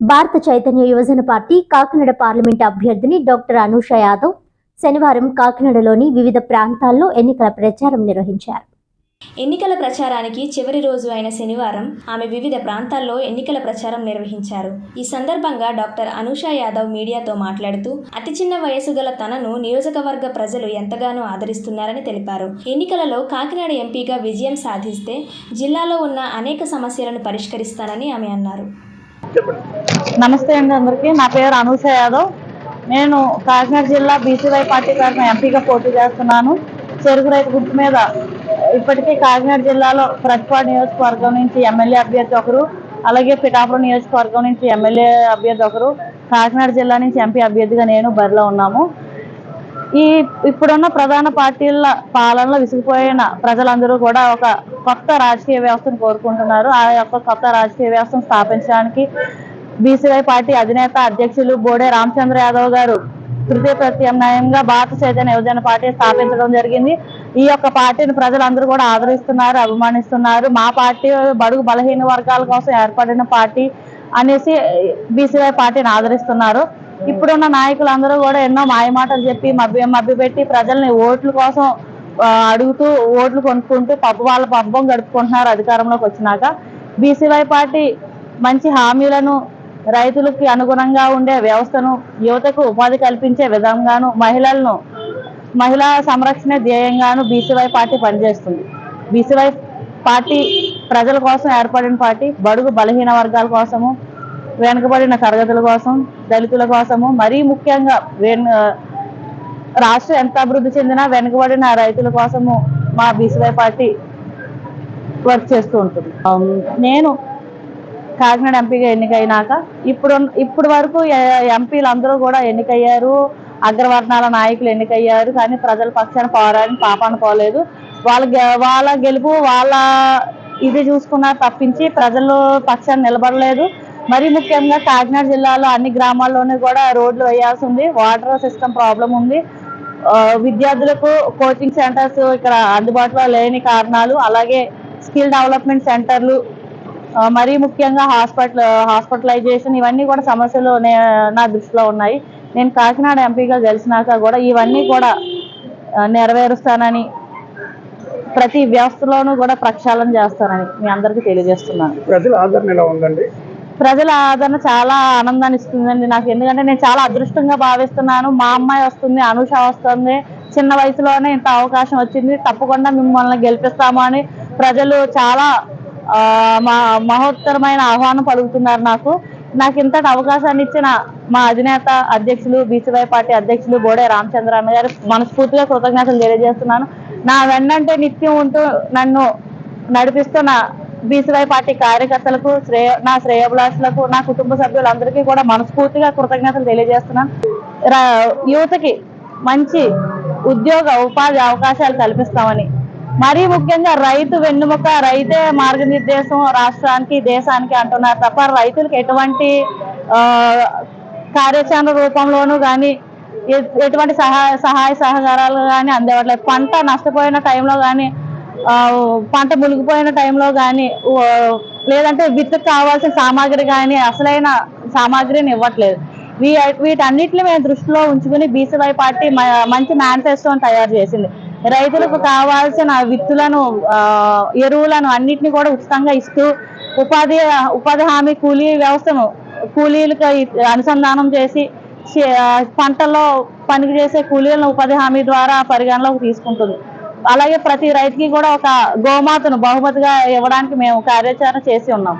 భారత Chaitanya Yuvajana party Kakinada parliament అభ్యర్థిని doctor Anusha Yadav శనివారం కాకినాడలోని వివిధ ప్రాంతాల్లో ఎన్నికల ప్రచారం నిర్వహించారు. ఎన్నికల ప్రచారానికి చివరి రోజు అయిన శనివారం ఆమె వివిధ ప్రాంతాల్లో ఎన్నికల ప్రచారం నిర్వహించారు. ఈ సందర్భంగా డాక్టర్ అనూష యాదవ్ మీడియాతో మాట్లాడుతూ అతి చిన్న వయసు గల తనను నియోజకవర్గ ప్రజలు ఎంతగానో ఆదరిస్తున్నారని తెలిపారు. ఎన్నికలలో కాకినాడ ఎంపీగా విజయం సాధిస్తే జిల్లాలో ఉన్న అనేక సమస్యలను పరిష్కరిస్తానని ఆమె అన్నారు. నమస్తే అండి అందరికీ. నా పేరు అనూష యాదవ్. నేను కాకినాడ జిల్లా బీసీవై పార్టీ తరఫున ఎంపీగా పోటీ చేస్తున్నాను. చెరుకు రైతు గుర్తు మీద ఇప్పటికే కాకినాడ జిల్లాలో ప్రతిపాడు నియోజకవర్గం నుంచి ఎమ్మెల్యే అభ్యర్థి ఒకరు అలాగే పిఠాపురం నియోజకవర్గం నుంచి ఎమ్మెల్యే అభ్యర్థి ఒకరు కాకినాడ జిల్లా నుంచి ఎంపీ అభ్యర్థిగా నేను బరిలో ఉన్నాము. ఈ ఇప్పుడున్న ప్రధాన పార్టీల పాలనలో విసిగిపోయిన ప్రజలందరూ కూడా ఒక కొత్త రాజకీయ వ్యవస్థను కోరుకుంటున్నారు. ఆ యొక్క కొత్త రాజకీయ వ్యవస్థను స్థాపించడానికి బీసీవై పార్టీ అధినేత అధ్యక్షులు బోడే రామచంద్ర యాదవ్ గారు తృతీయ ప్రత్యామ్నాయంగా భారత చైతన్య యువజన పార్టీ స్థాపించడం జరిగింది. ఈ యొక్క పార్టీని ప్రజలందరూ కూడా ఆదరిస్తున్నారు అభిమానిస్తున్నారు. మా పార్టీ బడుగు బలహీన వర్గాల కోసం ఏర్పడిన పార్టీ అనేసి బీసీవై పార్టీని ఆదరిస్తున్నారు. ఇప్పుడున్న నాయకులందరూ కూడా ఎన్నో మాయమాటలు చెప్పి మభ్య మభ్యపెట్టి ప్రజల్ని ఓట్ల కోసం అడుగుతూ ఓట్లు కొనుక్కుంటూ పబ్బ వాళ్ళ పబ్బం గడుపుకుంటున్నారు అధికారంలోకి వచ్చినాక. బీసీవై పార్టీ మంచి హామీలను రైతులకి అనుగుణంగా ఉండే వ్యవస్థను యువతకు ఉపాధి కల్పించే విధంగాను మహిళలను మహిళా సంరక్షణ ధ్యేయంగాను బీసీవై పార్టీ పనిచేస్తుంది. బీసీవై పార్టీ ప్రజల కోసం ఏర్పడిన పార్టీ బడుగు బలహీన వర్గాల కోసము వెనుకబడిన తరగతుల కోసం దళితుల కోసము మరీ ముఖ్యంగా రాష్ట్రం ఎంత అభివృద్ధి చెందినా వెనుకబడిన రైతుల కోసము మా బీసీవై పార్టీ వర్క్ చేస్తూ ఉంటుంది. నేను కాకినాడ ఎంపీగా ఎన్నికైనాక ఇప్పుడు ఇప్పుడు వరకు ఎ- ఎంపీలు అందరూ కూడా ఎన్నికయ్యారు. అగ్రవర్ణాల నాయకులు ఎన్నికయ్యారు. కానీ ప్రజల పక్షాన పోరాడిన పాపాన పోలేదు. వాళ్ళ వాళ్ళ గెలుపు వాళ్ళ ఇది చూసుకున్నారు తప్పించి ప్రజలు పక్షాన్ని నిలబడలేదు. మరీ ముఖ్యంగా కాకినాడ జిల్లాలో అన్ని గ్రామాల్లోనూ కూడా రోడ్లు వేయాల్సి ఉంది. వాటర్ సిస్టమ్ ప్రాబ్లం ఉంది. విద్యార్థులకు కోచింగ్ సెంటర్స్ ఇక్కడ అందుబాటులో లేని కారణాలు అలాగే స్కిల్ డెవలప్మెంట్ సెంటర్లు మరీ ముఖ్యంగా హాస్పిటల్ హాస్పిటలైజేషన్ ఇవన్నీ కూడా సమస్యలు నే- దృష్టిలో ఉన్నాయి. నేను కాకినాడ ఎంపీగా గెలిచినాక కూడా ఇవన్నీ కూడా నెరవేరుస్తానని ప్రతి వ్యవస్థలోనూ కూడా ప్రక్షాళన చేస్తానని మీ అందరికీ తెలియజేస్తున్నాను. ప్రజల ఆదరణ ఎలా ఉందండి? ప్రజల ఆదరణ చాలా ఆనందాన్ని ఇస్తుందండి నాకు. ఎందుకంటే నేను చాలా అదృష్టంగా భావిస్తున్నాను. మా అమ్మాయి వస్తుంది అనుష వస్తుంది. చిన్న వయసులోనే ఇంత అవకాశం వచ్చింది. తప్పకుండా మిమ్మల్ని గెలిపిస్తాము అని ప్రజలు చాలా మహోత్తరమైన ఆహ్వానం పలుకుతున్నారు నాకు. నాకు ఇంతటి అవకాశాన్ని ఇచ్చిన మా అధినేత అధ్యక్షులు బీసీవై పార్టీ అధ్యక్షులు బోడే రామచంద్ర అన్న గారు మనస్ఫూర్తిగా కృతజ్ఞతలు తెలియజేస్తున్నాను. నా వెన్నంటే నిత్యం ఉంటూ నన్ను నడిపిస్తున్న బీసీవై పార్టీ కార్యకర్తలకు శ్రేయ నా శ్రేయభిలాషులకు నా కుటుంబ సభ్యులందరికీ కూడా మనస్ఫూర్తిగా కృతజ్ఞతలు తెలియజేస్తున్నాను. రా- యువతకి మంచి ఉద్యోగ ఉపాధి అవకాశాలు కల్పిస్తామని మరీ ముఖ్యంగా రైతు వెన్నుముక రైతే మార్గనిర్దేశం రాష్ట్రానికి దేశానికి అంటున్నారు తప్ప రైతులకు ఎటువంటి కార్యాచరణ రూపంలోనూ కానీ ఎటువంటి సహాయ సహాయ సహకారాలు కానీ అందేవట్లేదు. పంట నష్టపోయిన టైంలో కానీ పంట మునిగిపోయిన టైంలో కానీ లేదంటే విత్తుకు కావాల్సిన సామాగ్రి కానీ అసలైన సామాగ్రిని ఇవ్వట్లేదు. వీ వీటన్నిటిని మేము దృష్టిలో ఉంచుకుని బీసీవై పార్టీ మంచి మేనిఫెస్టోని తయారు చేసింది. రైతులకు కావాల్సిన విత్తులను ఎరువులను అన్నిటిని కూడా ఉచితంగా ఇస్తూ ఉపాధి ఉపాధి హామీ కూలీ వ్యవస్థను కూలీలకు అనుసంధానం చేసి పంటల్లో పనికి చేసే కూలీలను ఉపాధి హామీ ద్వారా పరిగణలోకి తీసుకుంటుంది. అలాగే ప్రతి రైతుకి కూడా ఒక గోమాతను బహుమతిగా ఇవ్వడానికి మేము కార్యాచరణ చేసి ఉన్నాం.